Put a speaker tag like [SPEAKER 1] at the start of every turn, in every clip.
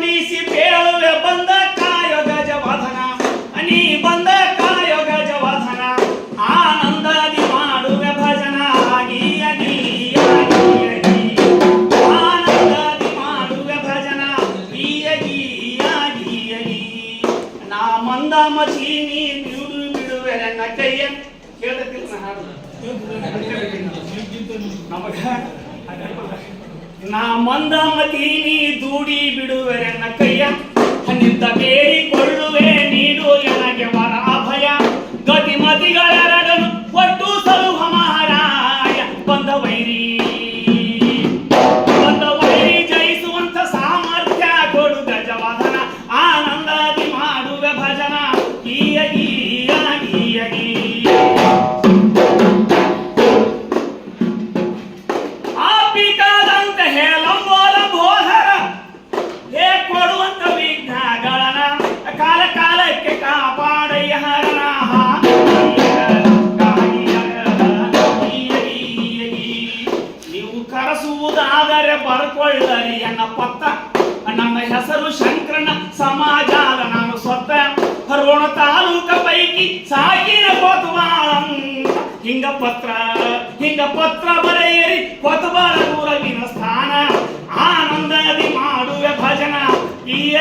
[SPEAKER 1] ಬಂದಿಸಿ ಬೇಳುವೆ ಬಂದ ಕಾಯ ಜವಾಧನ ಅನಿ ಬಂದ ಕಾಯ ಜವಾಧನ ಆನಂದದಿ ಮಾಡುವೆ ಭಜನ. ಆಗಿ ಅನಿ ಆನಂದದಿ ಮಾಡುವೆ ಭಜನ. ಈಯಗಿ ಆಗಿ ಅಗಿ ನಾ ಮಂದ ಮಸಿ ನೀ ಬಿಡು ಬಿಡುವೆ ನನ್ನ ಕೈಯ. ನಮಗ ನಿಂತ ಬೇಡಿಕೊಳ್ಳುವೆ ನೀನು ನನಗೆ ಭಯ ಗತಿ ಗತಿಮತಿಗಳೆರಡನು ಕಾಲ ಕಾಲಕ್ಕೆ ಕಾಪಾಡಯ್ಯ ಹರನ ನೀವು ಕರೆಸುವುದಾದರೆ ಬರ್ಕೊಳ್ಳರಿ ಎನ್ನ ಪತ್ತ. ನನ್ನ ಹೆಸರು ಶಂಕರನ ಸಮಾಜ ನಾನು ಸ್ವತ್ತ ಹರೋಣ ತಾಲೂಕ ಪೈಕಿ ಸಾಗಿನ ಕೊತ್ವಾಳಂ ಹಿಂಗ ಪತ್ರ ಹಿಂಗ ಪತ್ರ ಬರೆಯರಿ ಕೊತ್ವಾಳ ಊರವಿನ ಸ್ಥಾನ. ಆನಂದದಿ ಮಾಡುವೆ ಭಜನ. ಗೀಯ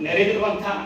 [SPEAKER 1] ನೆರೆದಿರುವಂತಹ